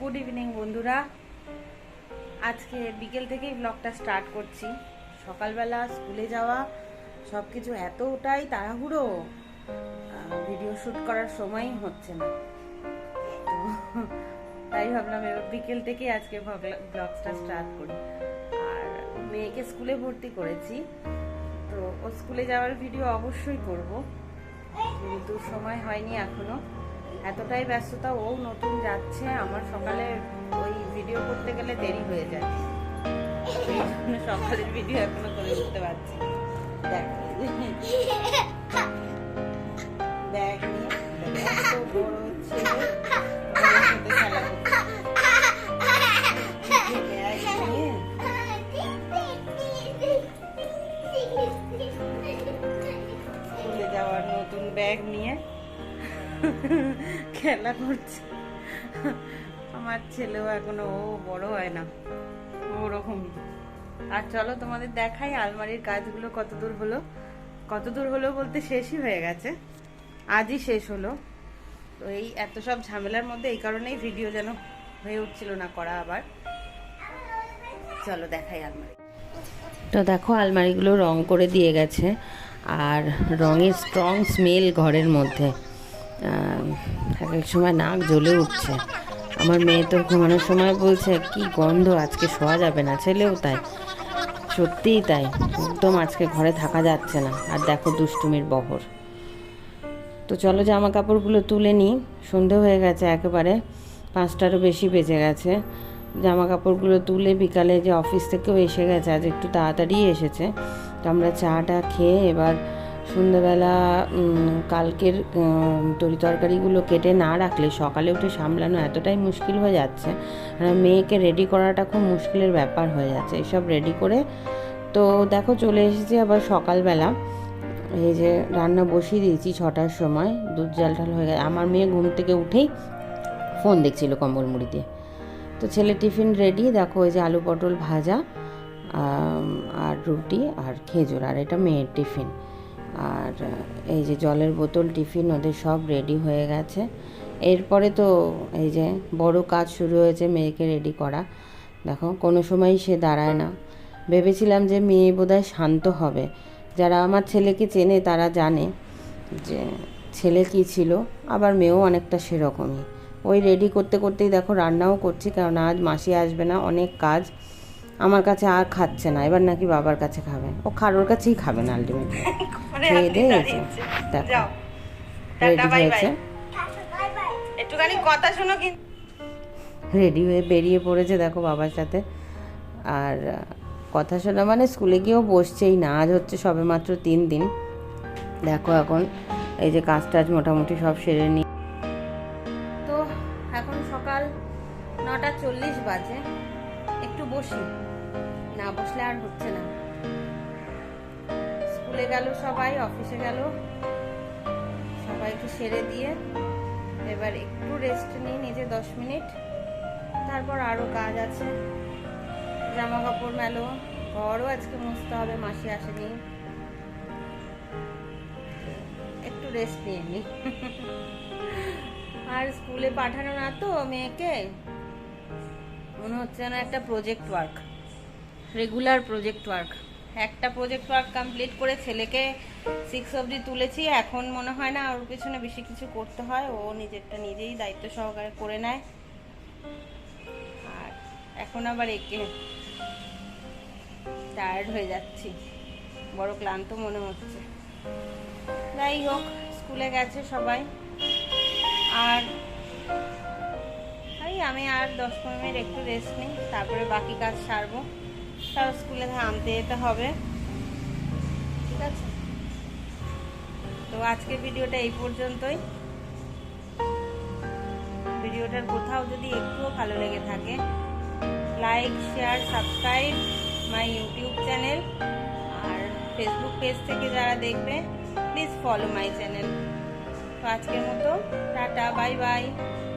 Good evening বন্ধুরা। আজকে বিকেল থেকেই ব্লগটা স্টার্ট করছি। সকালবেলা স্কুলে যাওয়া সব কিছু এতটাই তাড়াহুড়ো ভিডিও শ্যুট করার সময়ই হচ্ছে না। তাই ভাবলাম এবার বিকেল থেকেই আজকে ব্লগটা স্টার্ট করি। আর মেয়েকে স্কুলে ভর্তি করেছি। তো, ও স্কুলে যাওয়ার ভিডিও অবশ্যই করব। কিন্তু সময় হয়নি এখনও। এতটাই ব্যস্ততা, ও নতুন যাচ্ছে, আমার সকালে ওই ভিডিও করতে গেলে দেরি হয়ে যায়। সকালের ভিডিও এখনও করে উঠতে পারছি। দেখ। খেলা ব্যাগ নিয়ে। খেলা করছে। আমার ছেলেও এখনও, ও বড় হয় না। ওরকমই আর চলো তোমাদের দেখাই আলমারির কাজগুলো কত দূর হলো। কত দূর হলো বলতে শেষই হয়ে গেছে। আজই শেষ হলো। তো এই এত সব ঝামেলার মধ্যে এই কারণেই ভিডিও যেন হয়ে উঠছিল না করা আবার। চলো দেখাই আলমারি। তো দেখো আলমারিগুলো রং করে দিয়ে গেছে। আর রঙের স্ট্রং স্মেল ঘরের মধ্যে। এক এক সময় নাক জ্বলে উঠছে। আমার মেয়ে তো ঘুমানোর সময় বলছে, কি গন্ধ, আজকে শোয়া যাবে না, ছেলেও তাই। সত্যিই তাই, একদম আজকে ঘরে থাকা যাচ্ছে না। আর দেখো দুষ্টুমির বহর। তো চলো জামা কাপড়গুলো তুলে নিই। সন্ধে হয়ে গেছে একেবারে, পাঁচটারও বেশি বেজে গেছে। জামা কাপড়গুলো তুলে বিকালে যে অফিস থেকেও এসে গেছে, আজ একটু তাড়াতাড়ি এসেছে। তো আমরা চাটা খেয়ে এবার সন্ধ্যেবেলা কালকের তরি তরকারিগুলো কেটে না রাখলে সকালে উঠে সামলানো এতটাই মুশকিল হয়ে যাচ্ছে। আর মেয়েকে রেডি করাটা খুব মুশকিলের ব্যাপার হয়ে যাচ্ছে। এসব রেডি করে তো দেখো চলে এসেছি আবার সকালবেলা। এই যে রান্না বসিয়ে দিয়েছি ছটার সময়, দুধ জাল ঠাল হয়ে গেছে। আমার মেয়ে ঘুম থেকে উঠেই ফোন দেখছিল কম্বল মুড়ি দিয়ে তো ছেলে টিফিন রেডি দেখো ওই যে আলু পটল ভাজা আর রুটি আর খেজুর, আর এটা মেয়ের টিফিন। এই যে জলের বোতল, টিফিন ওদের সব রেডি হয়ে গেছে। এরপরে তো এই যে বড় কাজ শুরু হয়েছে মেয়েকে রেডি করা। দেখো, কোনো সময়ই সে দাঁড়ায় না। ভেবেছিলাম যে মেয়ে বোধহয় শান্ত হবে। যারা আমার ছেলেকে চেনে তারা জানে যে ছেলে কি ছিল, আবার মেয়েও অনেকটা সেরকমই। ওই রেডি করতে করতেই দেখো রান্নাও করছি কারণ আজ মাসি আসবে না, অনেক কাজ। আমার কাছে আর খাচ্ছে না এবার নাকি বাবার কাছে খাবে। ও কারোর কাছেই খাবে না আলটিমেটলি খেয়ে দিয়ে দেখো। রেডি হয়েছে? একটুখানি কথা শোনো কিন্তু রেডি হয়ে বেরিয়ে পড়েছে দেখো বাবার সাথে। আর কথা শোনা মানে স্কুলে গিয়েও বসছেই না আজ হচ্ছে সবে মাত্র তিন দিন। দেখো এখন এই যে কাজ টাজ মোটামুটি সব সেরে নি তো এখন সকাল নটা চল্লিশ বাজে। একটু বসি। না বসলে আর হচ্ছে না। স্কুলে গেল সবাই, অফিসে গেল। সবাইকে সেরে দিয়ে এবার একটু রেস্ট নিই, নিজে দশ মিনিট। তারপর আরও কাজ আছে। জামা কাপড় মেলো, ঘরও আজকে মুছতে হবে, মাসি আসেনি। একটু রেস্ট নিয়ে নি। আর স্কুলে পাঠানো না তো মেয়েকে। মনে হচ্ছে না একটা project work regular project work একটা প্রজেক্ট ওয়ার্ক কমপ্লিট করে ছেলেকে সিক্স অবধি তুলেছি। এখন মনে হয় না ওর পেছনে বেশি কিছু করতে হয়। ও নিজেরটা নিজেই দায়িত্ব সহকারে করে নেয়। আর এখন আবার একে টায়ার্ড হয়ে যাচ্ছি। বড় ক্লান্ত মনে হচ্ছে। যাই হোক, স্কুলে গেছে সবাই। আর এই আমি আর দশ পনেরো মিনিট একটু রেস্ট নিই। তারপরে বাকি কাজ সারবো। তাও স্কুলে আনতে যেতে হবে। ঠিক আছে? তো আজকের ভিডিওটা এই পর্যন্তই। ভিডিওটার কোথাও যদি একটুও ভালো লেগে থাকে like share subscribe my YouTube channel R Facebook page থেকে যারা দেখবে প্লিজ ফলো মাই চ্যানেল তো আজকের মতো, টাটা বাই বাই